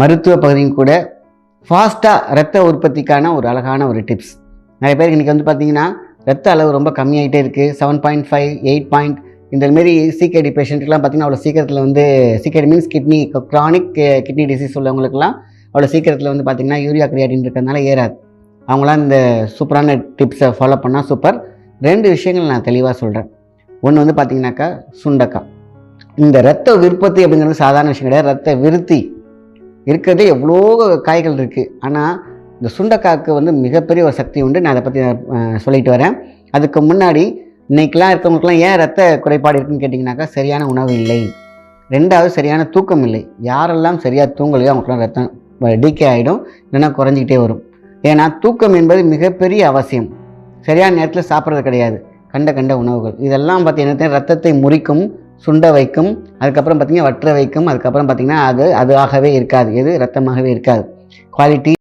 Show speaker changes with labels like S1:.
S1: மருத்துவ பகுதியும் கூட ஃபாஸ்ட்டாக ரத்த உற்பத்திக்கான ஒரு அழகான ஒரு டிப்ஸ். நிறைய பேருக்கு இன்றைக்கி வந்து பார்த்தீங்கன்னா ரத்த அளவு ரொம்ப கம்மியாகிட்டே இருக்குது seven point five eight point இந்த மாரி சிகேடி பேஷண்ட்டுக்கெலாம் பார்த்தீங்கன்னா அவ்வளோ சீக்கிரத்தில் வந்து CKD means kidney chronic kidney disease உள்ளவங்களுக்குலாம் அவ்வளோ சீக்கிரத்தில் வந்து பார்த்திங்கன்னா யூரியா கிரியாடின் இருக்கிறதுனால ஏறாது. அவங்களாம் இந்த சூப்பரான டிப்ஸை ஃபாலோ பண்ணால் சூப்பர் ரெண்டு விஷயங்கள் நான் தெளிவாக சொல்கிறேன் ஒன்று வந்து பார்த்திங்கனாக்கா சுண்டக்காய். இந்த ரத்த விருப்பத்தி அப்படிங்கிறது சாதாரண விஷயம் கிடையாது. ரத்த விருத்தி இருக்கிறதே எவ்வளோ காய்கள் இருக்குது ஆனால் இந்த சுண்டைக்காய்க்கு வந்து மிகப்பெரிய ஒரு சக்தி உண்டு. நான் அதை பற்றி சொல்லிட்டு வரேன். அதுக்கு முன்னாடி இன்றைக்கெலாம் இருக்கவங்களுக்குலாம் ஏன் ரத்த குறைபாடு இருக்குன்னு கேட்டிங்கனாக்கா சரியான உணவு இல்லை. ரெண்டாவது சரியான தூக்கம் இல்லை. யாரெல்லாம் சரியாக தூங்கலையோ அவங்களுக்குலாம் ரத்தம் டீக்கே ஆகிடும் இல்லைன்னா குறைஞ்சிக்கிட்டே வரும். ஏன்னா தூக்கம் என்பது மிகப்பெரிய அவசியம். சரியான நேரத்தில் சாப்பிட்றது கிடையாது. கண்ட கண்ட உணவுகள். இதெல்லாம் பார்த்தீங்கன்னா ரத்தத்தை முறிக்கும் சுண்ட வைக்கும் அதுக்கப்புறம் பார்த்தீங்கன்னா வற்ற வைக்கும் அதுக்கப்புறம் பார்த்தீங்கன்னா அது அது ஆகவே இருக்காது. எது? ரத்தமாகவே இருக்காது. குவாலிட்டி